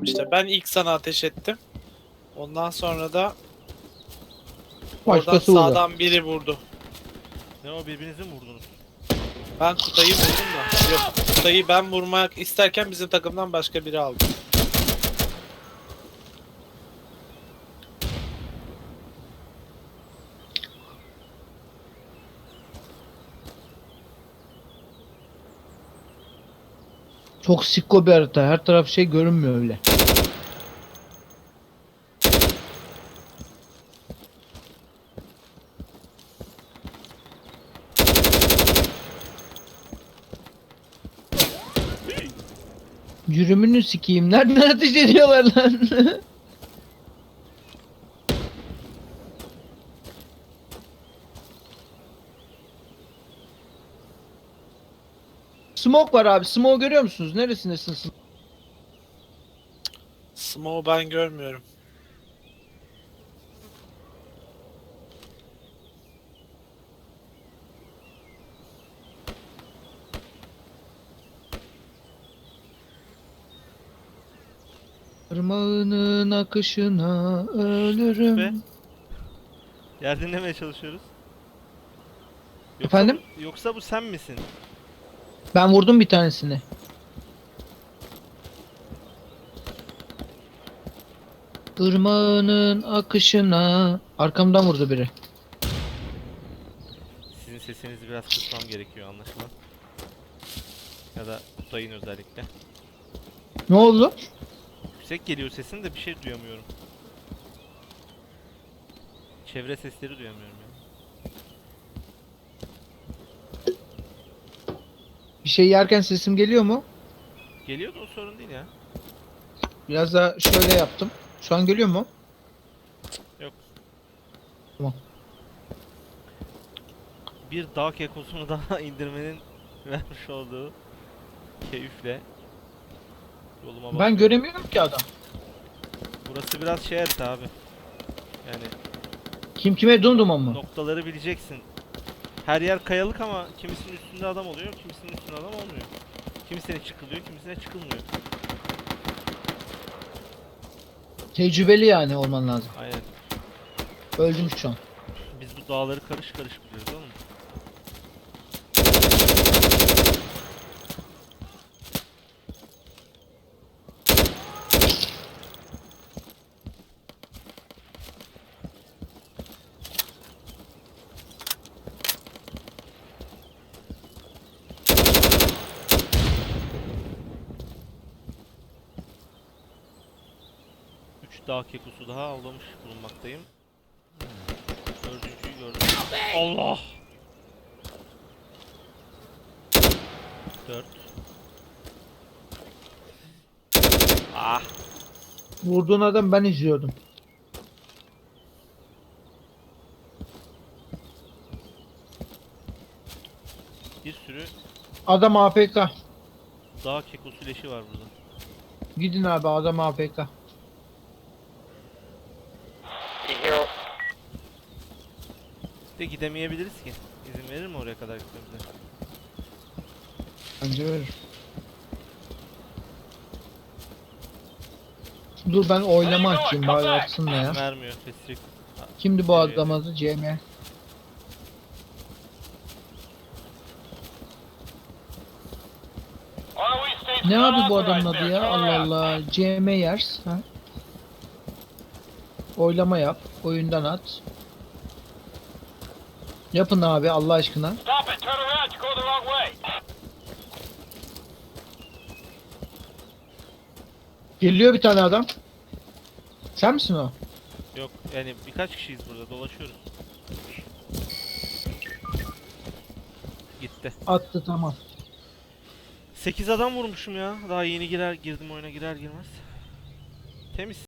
Tamam işte ben ilk sana ateş ettim. Ondan sonra da oradan Başkası vurdu. sağdan biri vurdu. Ne o birbirinizi mi vurdunuz? Ben Kutay'ı vurdum da. Yok Kutay'ı ben vurmak isterken bizim takımdan başka biri aldı. Çok sikko bir harita. Her taraf şey görünmüyor öyle. Yürümünü sikeyim. Nereden ateş ediyorlar lan? Smoke var abi. Smoke görüyor musunuz? Neresindesin? Smoke? Smoke'u ben görmüyorum. Irmağının akışına ölürüm. Ve? Yer dinlemeye çalışıyoruz. Yoksa Efendim? Bu, yoksa bu sen misin? Ben vurdum bir tanesini. Irmağının akışına arkamdan vurdu biri. Sizin sesinizi biraz kısmam gerekiyor anlaşılan. Ya da Kutay'ın özellikle. Ne oldu? Yüksek geliyor sesin de bir şey duyamıyorum. Çevre sesleri duyamıyorum ya. Bir şey yerken sesim geliyor mu? Geliyor da o sorun değil ya. Biraz daha şöyle yaptım. Şu an geliyor mu? Bir dağ kekosunu daha indirmenin vermiş olduğu keyifle yoluma Ben bakıyorum. göremiyorum ki adam. Burası biraz şey harita abi. Yani Kim kime dumdum ama. noktaları bileceksin. Her yer kayalık ama kimisinin üstünde adam oluyor, kimisinin üstünde adam olmuyor. Kimisine çıkılıyor, kimisine çıkılmıyor. Tecrübeli yani olman lazım. Aynen. Öldüm şu an. Biz bu dağları karış karış biliyoruz. Dağ kekosu daha avlamış bulunmaktayım. Dördüncüyü gördüm. Allah! Dört. Ah! Vurduğun adam ben izliyordum. Bir sürü Adam AFK. dağ kekosu leşi var burada. Gidin abi adam AFK. De gidemeyebiliriz ki. İzin verir mi oraya kadar gitmemize? Bence verir. Dur ben oylama açayım bari da ya. Vermiyor. Restrict. Kimdi bu adam adı? CM. Ne abi bu adamın adı ya? Allah Allah. CM Yers. Ha? Oylama yap. Oyundan at. Yapın abi Allah aşkına. Stop it! Turn around! You're going the wrong way! Geliyor bir tane adam. Sen misin o? Yok yani birkaç kişiyiz burada dolaşıyoruz. Gitti. Attı tamam. 8 adam vurmuşum ya. Daha yeni girer girdim oyuna girer girmez. Temiz.